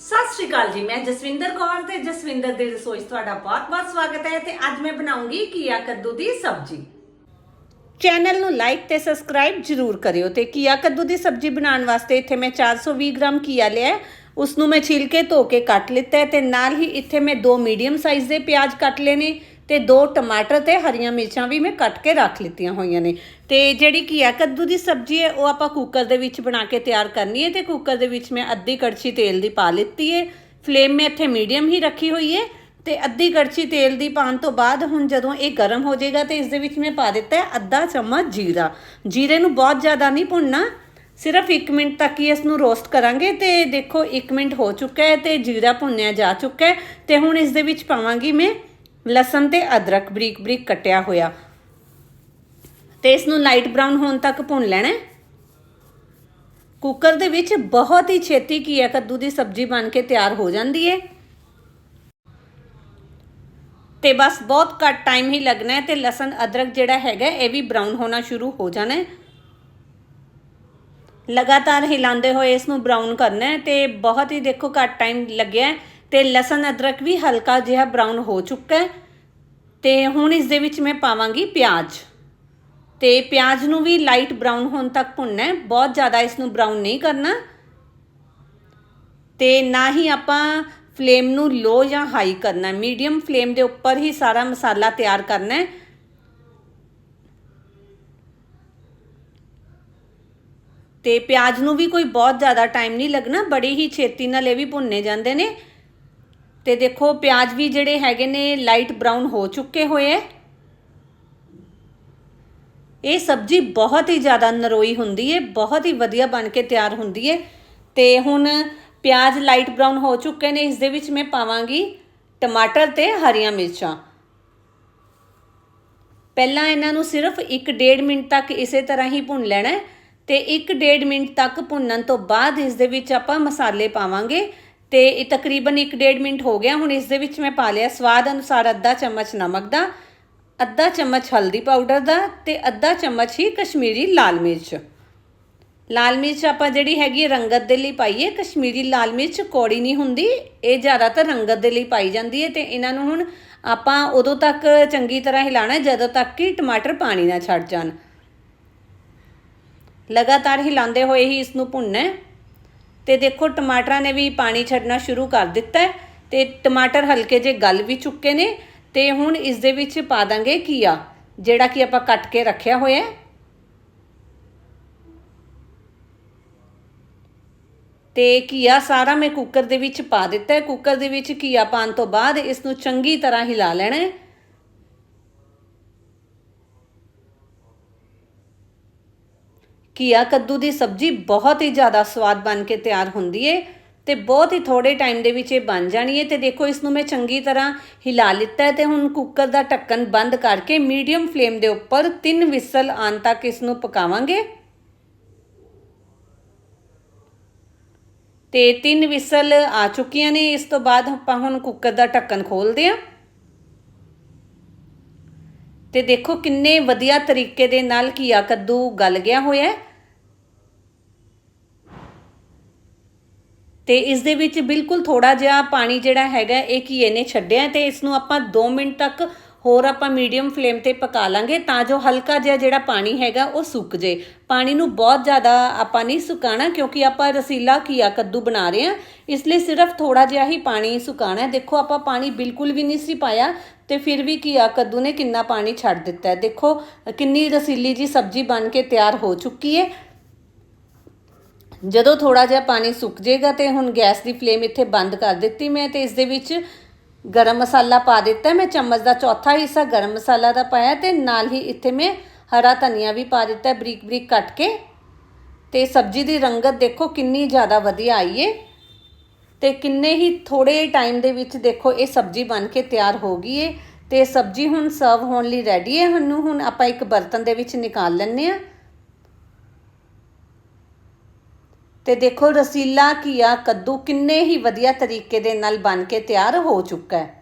ਸਤਿ ਸ਼੍ਰੀ ਅਕਾਲ ਜੀ, ਮੈਂ ਜਸਵਿੰਦਰ ਕੌਰ ਤੇ ਜਸਵਿੰਦਰ ਦੀ ਰਸੋਈ 'ਚ ਤੁਹਾਡਾ ਬਹੁਤ-ਬਹੁਤ ਸਵਾਗਤ ਹੈ ਤੇ ਅੱਜ ਮੈਂ ਬਣਾਉਂਗੀ ਕੀਆ ਕੱਦੂ ਦੀ ਸਬਜ਼ੀ ਚੈਨਲ ਨੂੰ ਲਾਈਕ ਤੇ ਸਬਸਕ੍ਰਾਈਬ ਜਰੂਰ ਕਰਿਓ ਤੇ ਕੀਆ ਕੱਦੂ ਦੀ ਸਬਜ਼ੀ ਬਣਾਉਣ ਵਾਸਤੇ ਇੱਥੇ ਮੈਂ 420 ਗ੍ਰਾਮ ਕੀਆ ਲਿਆ ਹੈ। ਉਸ ਨੂੰ ਮੈਂ ਛਿਲ ਕੇ ਧੋ ਕੇ ਕੱਟ ਲਿੱਤਾ ਹੈ ਤੇ ਨਾਲ ਹੀ ਇੱਥੇ ਮੈਂ ਦੋ ਮੀਡੀਅਮ ਸਾਈਜ਼ ਦੇ ਪਿਆਜ਼ ਕੱਟ ਲਏ ਨੇ ਤੇ ਦੋ ਟਮਾਟਰ ਤੇ ਹਰੀਆਂ ਮਿਰਚਾਂ ਵੀ ਮੈਂ ਕੱਟ ਕੇ ਰੱਖ ਲਿੱਤੀਆਂ ਹੋਈਆਂ ਨੇ। ਤੇ ਜਿਹੜੀ ਕੀਆ ਕੱਦੂ ਦੀ ਸਬਜ਼ੀ ਹੈ, ਉਹ ਆਪਾਂ ਕੁੱਕਰ ਦੇ ਵਿੱਚ ਬਣਾ ਕੇ ਤਿਆਰ ਕਰਨੀ ਹੈ ਤੇ ਕੁੱਕਰ ਦੇ ਵਿੱਚ ਮੈਂ ਅੱਧੀ ਕੜਛੀ ਤੇਲ ਦੀ ਪਾ ਲਿੱਤੀ ਹੈ। ਫਲੇਮ ਮੈਂ ਇੱਥੇ ਮੀਡੀਅਮ ਹੀ ਰੱਖੀ ਹੋਈ ਹੈ ਤੇ ਅੱਧੀ ਕੜਛੀ ਤੇਲ ਦੀ ਪਾਉਣ ਤੋਂ ਬਾਅਦ ਹੁਣ ਜਦੋਂ ਇਹ ਗਰਮ ਹੋ ਜਾਏਗਾ ਤੇ ਇਸ ਦੇ ਵਿੱਚ ਮੈਂ ਪਾ ਦਿੱਤਾ ਹੈ ਅੱਧਾ ਚਮਚ ਜੀਰਾ। ਜੀਰੇ ਨੂੰ ਬਹੁਤ ਜ਼ਿਆਦਾ ਨਹੀਂ ਭੁੰਨਣਾ, ਸਿਰਫ 1 ਮਿੰਟ ਤੱਕ ਹੀ ਇਸ ਨੂੰ ਰੋਸਟ ਕਰਾਂਗੇ ਤੇ ਦੇਖੋ 1 ਮਿੰਟ ਹੋ ਚੁੱਕਾ ਹੈ ਤੇ ਜੀਰਾ ਭੁੰਨਿਆ ਜਾ ਚੁੱਕਾ ਹੈ ਤੇ ਹੁਣ ਇਸ ਦੇ ਵਿੱਚ ਪਾਵਾਂਗੀ ਮੈਂ ਲਸਣ ਤੇ ਅਦਰਕ ਬਰੀਕ ਬਰੀਕ ਕੱਟਿਆ ਹੋਇਆ। ਤੇ ਇਸ ਨੂੰ ਲਾਈਟ ਬ੍ਰਾਊਨ ਹੋਣ ਤੱਕ ਭੁੰਨ ਲੈਣਾ ਕੁੱਕਰ ਦੇ ਵਿੱਚ ਬਹੁਤ ਹੀ ਛੇਤੀ ਕੀ ਹੈ ਕੱਦੂ ਦੀ ਸਬਜ਼ੀ ਬਣ ਕੇ ਤਿਆਰ ਹੋ ਜਾਂਦੀ ਹੈ। ਤੇ ਬਸ ਬਹੁਤ ਘੱਟ ਟਾਈਮ ਹੀ ਲੱਗਣਾ ਹੈ ਤੇ ਲਸਣ, ਅਦਰਕ ਜਿਹੜਾ ਹੈਗਾ ਇਹ ਵੀ ਬ੍ਰਾਊਨ ਹੋਣਾ ਸ਼ੁਰੂ ਹੋ ਜਾਣਾ ਹੈ। ਲਗਾਤਾਰ ਹਿਲਾਉਂਦੇ ਹੋਏ ਇਸ ਨੂੰ ਬ੍ਰਾਊਨ ਕਰਨਾ ਹੈ ਤੇ ਬਹੁਤ ਹੀ ਦੇਖੋ ਘੱਟ ਟਾਈਮ ਲੱਗਿਆ ਤੇ ਲਸਣ ਅਦਰਕ ਵੀ ਹਲਕਾ ਜਿਹਾ ਬ੍ਰਾਊਨ ਹੋ ਚੁੱਕਾ ਹੈ ਤੇ ਹੁਣ ਇਸ ਦੇ ਵਿੱਚ ਮੈਂ ਪਾਵਾਂਗੀ ਪਿਆਜ਼। ਤੇ ਪਿਆਜ਼ ਨੂੰ ਵੀ ਲਾਈਟ ਬ੍ਰਾਊਨ ਹੋਣ ਤੱਕ ਭੁੰਨਣਾ ਹੈ, ਬਹੁਤ ਜ਼ਿਆਦਾ ਇਸ ਨੂੰ ਬ੍ਰਾਊਨ ਨਹੀਂ ਕਰਨਾ। ਤੇ ਨਾ ਹੀ ਆਪਾਂ ਫਲੇਮ ਨੂੰ ਲੋ ਜਾਂ ਹਾਈ ਕਰਨਾ ਮੀਡੀਅਮ ਫਲੇਮ ਦੇ ਉੱਪਰ ਹੀ ਸਾਰਾ ਮਸਾਲਾ ਤਿਆਰ ਕਰਨਾ ਹੈ। ਤੇ ਪਿਆਜ਼ ਨੂੰ ਵੀ ਕੋਈ ਬਹੁਤ ਜ਼ਿਆਦਾ ਟਾਈਮ ਨਹੀਂ ਲੱਗਣਾ, ਬੜੀ ਹੀ ਛੇਤੀ ਨਾਲ ਇਹ ਵੀ ਭੁੰਨੇ ਜਾਂਦੇ ਨੇ। ਤੇ ਦੇਖੋ, ਪਿਆਜ਼ ਵੀ ਜਿਹੜੇ ਹੈਗੇ ਨੇ ਲਾਈਟ ਬ੍ਰਾਊਨ ਹੋ ਚੁੱਕੇ ਹੋਏ ਐ। ਇਹ ਸਬਜ਼ੀ ਬਹੁਤ ਹੀ ਜ਼ਿਆਦਾ ਨਰੋਈ ਹੁੰਦੀ ਹੈ ਬਹੁਤ ਹੀ ਵਧੀਆ ਬਣ ਕੇ ਤਿਆਰ ਹੁੰਦੀ ਹੈ ਤੇ ਹੁਣ ਪਿਆਜ਼ ਲਾਈਟ ਬ੍ਰਾਊਨ ਹੋ ਚੁੱਕੇ ਨੇ, ਇਸ ਦੇ ਵਿੱਚ ਮੈਂ ਪਾਵਾਂਗੀ ਟਮਾਟਰ ਤੇ ਹਰੀਆਂ ਮਿਰਚਾਂ। ਪਹਿਲਾਂ ਇਹਨਾਂ ਨੂੰ ਸਿਰਫ 1.5 ਮਿੰਟ ਤੱਕ ਇਸੇ ਤਰ੍ਹਾਂ ਹੀ ਭੁੰਨ ਲੈਣਾ ਹੈ ਤੇ 1.5 ਮਿੰਟ ਤੱਕ ਭੁੰਨਣ ਤੋਂ ਬਾਅਦ ਇਸ ਦੇ ਵਿੱਚ ਆਪਾਂ ਮਸਾਲੇ ਪਾਵਾਂਗੇ। ਤੇ ਇਹ ਤਕਰੀਬਨ 1.5 ਮਿੰਟ ਹੋ ਗਿਆ, ਹੁਣ ਇਸ ਦੇ ਵਿੱਚ ਮੈਂ ਪਾ ਲਿਆ ਸਵਾਦ ਅਨੁਸਾਰ ਅੱਧਾ ਚਮਚ ਨਮਕ ਦਾ, ਅੱਧਾ ਚਮਚ ਹਲਦੀ ਪਾਊਡਰ ਦਾ ਤੇ ਅੱਧਾ ਚਮਚ ਹੀ ਕਸ਼ਮੀਰੀ ਲਾਲ ਮਿਰਚ। ਲਾਲ ਮਿਰਚ ਆਪਾਂ ਜਿਹੜੀ ਹੈਗੀ ਰੰਗਤ ਦੇ ਲਈ ਪਾਈਏ, ਕਸ਼ਮੀਰੀ ਲਾਲ ਮਿਰਚ ਕੌੜੀ ਨਹੀਂ ਹੁੰਦੀ, ਇਹ ਜ਼ਿਆਦਾਤਰ ਰੰਗਤ ਦੇ ਲਈ ਪਾਈ ਜਾਂਦੀ ਹੈ ਤੇ ਇਹਨਾਂ ਨੂੰ ਹੁਣ ਆਪਾਂ ਉਦੋਂ ਤੱਕ ਚੰਗੀ ਤਰ੍ਹਾਂ ਹਿਲਾਣਾ ਜਦੋਂ ਤੱਕ ਕਿ ਟਮਾਟਰ ਪਾਣੀ ਨਾ ਛੱਡ ਜਾਣ। ਲਗਾਤਾਰ ਹਿਲਾਉਂਦੇ ਹੋਏ ਹੀ ਇਸ ਨੂੰ ਭੁੰਨਣਾ ਤੇ ਦੇਖੋ, ਟਮਾਟਰਾਂ ਨੇ ਵੀ ਪਾਣੀ ਛੱਡਣਾ ਸ਼ੁਰੂ ਕਰ ਦਿੱਤਾ ਹੈ ਤੇ ਟਮਾਟਰ ਹਲਕੇ ਜੇ ਗਲ ਵੀ ਚੁੱਕੇ ਨੇ ਤੇ ਹੁਣ ਇਸ ਦੇ ਵਿੱਚ ਪਾ ਦਾਂਗੇ ਕੀਆ ਜਿਹੜਾ ਕਿ ਆਪਾਂ ਕੱਟ ਕੇ ਰੱਖਿਆ ਹੋਇਆ ਹੈ। ਤੇ ਕੀਆ ਸਾਰਾ ਮੈਂ ਕੁੱਕਰ ਦੇ ਵਿੱਚ ਪਾ ਦਿੱਤਾ ਹੈ। ਕੁੱਕਰ ਦੇ ਵਿੱਚ ਕੀਆ ਪਾਣ ਤੋਂ ਬਾਅਦ ਇਸ ਨੂੰ ਚੰਗੀ ਤਰ੍ਹਾਂ ਹਿਲਾ ਲੈਣਾ ਹੈ। ਘੀਆ ਕੱਦੂ ਦੀ ਸਬਜ਼ੀ ਬਹੁਤ ਹੀ ਜ਼ਿਆਦਾ ਸਵਾਦ ਬਣ ਕੇ ਤਿਆਰ ਹੁੰਦੀ ਏ ਤੇ ਬਹੁਤ ਹੀ ਥੋੜੇ ਟਾਈਮ ਦੇ ਵਿੱਚ ਇਹ ਬਣ ਜਾਣੀ ਹੈ ਤੇ ਦੇਖੋ ਇਸ ਨੂੰ ਮੈਂ ਚੰਗੀ ਤਰ੍ਹਾਂ ਹਿਲਾ ਲਿੱਤਾ ਹੈ ਤੇ ਹੁਣ ਕੁੱਕਰ ਦਾ ਢੱਕਣ ਬੰਦ ਕਰਕੇ ਮੀਡੀਅਮ ਫਲੇਮ ਦੇ ਉੱਪਰ ਤਿੰਨ ਵਿਸਲ ਆਉਣ ਤੱਕ ਇਸ ਨੂੰ ਪਕਾਵਾਂਗੇ। ਤੇ ਤਿੰਨ ਵਿਸਲ ਆ ਚੁੱਕੀਆਂ ਨੇ, ਇਸ ਤੋਂ ਬਾਅਦ ਆਪਾਂ ਹੁਣ ਕੁੱਕਰ ਦਾ ਢੱਕਣ ਖੋਲਦੇ ਹਾਂ। ਤੇ ਦੇਖੋ ਕਿੰਨੇ ਵਧੀਆ ਤਰੀਕੇ ਦੇ ਨਾਲ ਕੀਆ ਕੱਦੂ ਗਲ ਗਿਆ ਹੋਇਆ ਹੈ। ਤੇ ਇਸ ਦੇ ਵਿੱਚ ਬਿਲਕੁਲ ਥੋੜਾ ਜਿਹਾ ਪਾਣੀ ਜਿਹੜਾ ਹੈਗਾ ਇਹ ਘੀਏ ਨੇ ਛੱਡਿਆ ਤੇ ਇਸ ਨੂੰ ਆਪਾਂ 2 ਮਿੰਟ ਤੱਕ ਹੋਰ ਆਪਾਂ ਮੀਡੀਅਮ ਫਲੇਮ ਤੇ ਪਕਾ ਲਾਂਗੇ ਤਾਂ ਜੋ ਹਲਕਾ ਜਿਹਾ ਜਿਹੜਾ ਪਾਣੀ ਹੈਗਾ ਉਹ ਸੁੱਕ ਜੇ। ਪਾਣੀ ਨੂੰ ਬਹੁਤ ਜ਼ਿਆਦਾ ਆਪਾਂ ਨਹੀਂ ਸੁਕਾਣਾ ਕਿਉਂਕਿ ਆਪਾਂ ਰਸੀਲਾ ਕੀਆ ਕੱਦੂ ਬਣਾ ਰਹੇ ਹਾਂ। ਇਸ ਲਈ ਸਿਰਫ ਥੋੜਾ ਜਿਹਾ ਹੀ ਪਾਣੀ ਸੁਕਾਣਾ ਹੈ। ਦੇਖੋ ਆਪਾਂ ਪਾਣੀ ਬਿਲਕੁਲ ਵੀ ਨਹੀਂ ਸੀ ਪਾਇਆ ਤੇ ਫਿਰ ਵੀ ਕੀਆ ਕੱਦੂ ਨੇ ਕਿੰਨਾ ਪਾਣੀ ਛੱਡ ਦਿੱਤਾ ਹੈ। ਦੇਖੋ ਕਿੰਨੀ ਰਸੀਲੀ ਜੀ ਸਬਜ਼ੀ ਬਣ ਕੇ ਤਿਆਰ ਹੋ ਚੁੱਕੀ ਹੈ। ਜਦੋਂ ਥੋੜਾ ਜਿਹਾ ਪਾਣੀ ਸੁੱਕ ਜਾਏਗਾ ਤੇ ਹੁਣ ਗੈਸ ਦੀ ਫਲੇਮ ਇੱਥੇ ਬੰਦ ਕਰ ਦਿੱਤੀ ਮੈਂ ਤੇ ਇਸ ਦੇ ਵਿੱਚ ਗਰਮ ਮਸਾਲਾ ਪਾ ਦਿੱਤਾ। ਮੈਂ ਚਮਚ ਦਾ ਚੌਥਾ ਹਿੱਸਾ ਗਰਮ ਮਸਾਲਾ ਦਾ ਪਾਇਆ ਤੇ ਨਾਲ ਹੀ ਇੱਥੇ ਮੈਂ ਹਰਾ ਧਨੀਆ ਵੀ ਪਾ ਦਿੱਤਾ ਬਰੀਕ ਬਰੀਕ ਕੱਟ ਕੇ। ਤੇ ਸਬਜ਼ੀ ਦੀ ਰੰਗਤ ਦੇਖੋ ਕਿੰਨੀ ਜ਼ਿਆਦਾ ਵਧੀਆ ਆਈ ਏ। ਤੇ ਕਿੰਨੇ ਹੀ ਥੋੜੇ ਟਾਈਮ ਦੇ ਵਿੱਚ ਦੇਖੋ ਇਹ ਸਬਜ਼ੀ ਬਣ ਕੇ ਤਿਆਰ ਹੋ ਗਈ ਏ। ਤੇ ਸਬਜ਼ੀ ਹੁਣ ਸਰਵ ਹੋਣ ਲਈ ਰੈਡੀ ਹੈ ਹਨੂੰ ਹੁਣ ਆਪਾਂ ਇੱਕ ਬਰਤਨ ਦੇ ਵਿੱਚ ਨਿਕਾਲ ਲੈਣੇ ਆ ਤੇ ਦੇਖੋ ਰਸੀਲਾ ਘੀਆ ਕੱਦੂ ਕਿੰਨੇ ਹੀ ਵਧੀਆ ਤਰੀਕੇ ਦੇ ਨਾਲ ਬਣ ਕੇ ਤਿਆਰ ਹੋ ਚੁੱਕਾ ਹੈ।